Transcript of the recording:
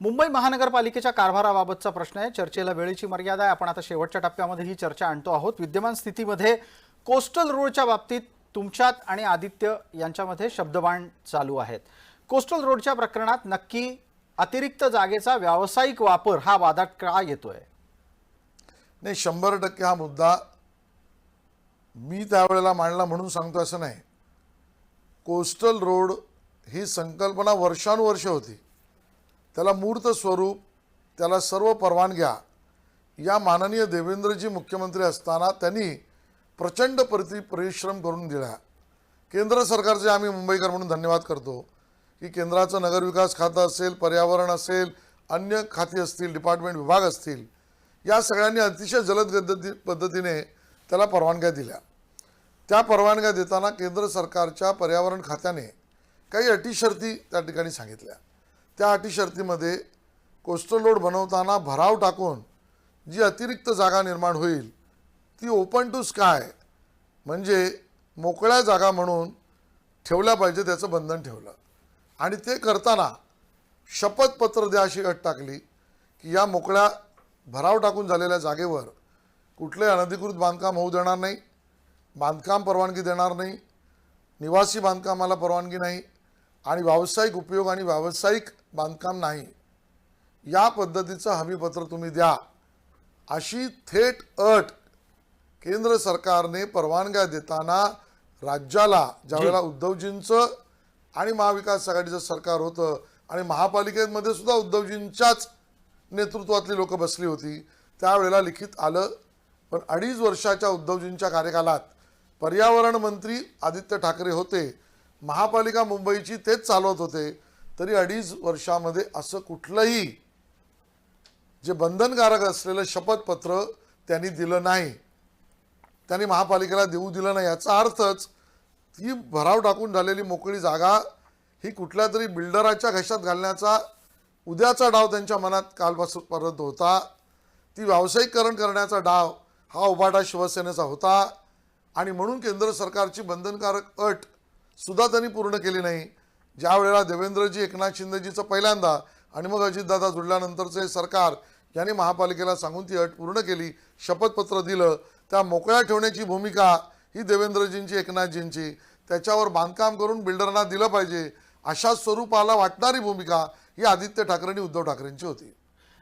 मुंबई महानगरपालिकेच्या कारभाराबाबतचा प्रश्न आहे. चर्चेला वेळेची मर्यादा आहे. आपण आता शेवटच्या टप्प्यामध्ये ही चर्चा आणतो आहोत. विद्यमान स्थितीमध्ये कोस्टल रोडच्या बाबतीत तुमच्यात आणि आदित्य यांच्यामध्ये शब्दबाण चालू आहेत. कोस्टल रोडच्या प्रकरणात नक्की अतिरिक्त जागेचा व्यावसायिक वापर हा वादात का येतोय? नाही शंभर टक्के हा मुद्दा मी त्यावेळेला मांडला म्हणून सांगतो असं नाही. कोस्टल रोड ही संकल्पना वर्षानुवर्ष होती. त्याला मूर्त स्वरूप त्याला सर्व परवानग्या. या माननीय देवेंद्रजी मुख्यमंत्री असताना त्यांनी प्रचंड प्रति परिश्रम करून दिला. केंद्र सरकारचे आम्ही मुंबईकर म्हणून धन्यवाद करतो. की केंद्राचं नगरविकास खातं असेल पर्यावरण असेल अन्य खाती असतील डिपार्टमेंट विभाग असतील या सगळ्यांनी अतिशय जलद गद्धती पद्धतीने त्याला परवानग्या दिल्या. त्या परवानग्या देताना केंद्र सरकारच्या पर्यावरण खात्याने काही अटीशर्ती त्या ठिकाणी सांगितल्या. त्या अटी शर्तीमध्ये कोस्टल रोड बनवताना भराव टाकून जी अतिरिक्त जागा निर्माण होईल ती ओपन टू स्काय म्हणजे मोकळ्या जागा म्हणून ठेवल्या पाहिजे त्याचं बंधन ठेवलं. आणि ते करताना शपथपत्र द्या अशी अट टाकली की या मोकळ्या भराव टाकून झालेल्या जागेवर कुठले अनधिकृत बांधकाम होऊ देणार नाही बांधकाम परवानगी देणार नाही निवासी बांधकामाला परवानगी नाही आणि व्यावसायिक उपयोग आणि व्यावसायिक बांधकाम नाही. या पद्धतीचं हमीपत्र तुम्ही द्या. अशी थेट अट केंद्र सरकारने परवानग्या देताना राज्याला ज्यावेळेला उद्धवजींचं आणि महाविकास आघाडीचं सरकार होतं आणि महापालिकेमध्ये सुद्धा उद्धवजींच्याच नेतृत्वातली लोक बसली होती त्यावेळेला लिखित आलं. पण अडीच वर्षाच्या उद्धवजींच्या कार्यकालात पर्यावरण मंत्री आदित्य ठाकरे होते. महापालिका मुंबईची तेच चालवत होते. तरी अडीच वर्षामध्ये असं कुठलंही जे बंधनकारक असलेलं शपथपत्र त्यांनी दिलं नाही. त्यांनी महापालिकेला देऊ दिलं नाही. याचा अर्थच ती भराव टाकून झालेली मोकळी जागा ही कुठल्या तरी बिल्डराच्या घशात घालण्याचा उद्याचा डाव त्यांच्या मनात कालपासून परत होता. ती व्यावसायिकरण करण्याचा डाव हा उभाटा शिवसेनेचा होता. आणि म्हणून केंद्र सरकारची बंधनकारक अट सुद्धा त्यांनी पूर्ण केली नाही. ज्या वेळेला देवेंद्रजी एकनाथ शिंदेजीचं पहिल्यांदा आणि मग अजितदादा जुडल्यानंतरचे सरकार यांनी महापालिकेला सांगून ती अट पूर्ण केली शपथपत्र दिलं त्या मोकळ्या ठेवण्याची भूमिका ही देवेंद्रजींची एकनाथजींची. त्याच्यावर बांधकाम करून बिल्डरना दिलं पाहिजे अशा स्वरूपाला वाटणारी भूमिका ही आदित्य ठाकरेंनी उद्धव ठाकरेंची होती.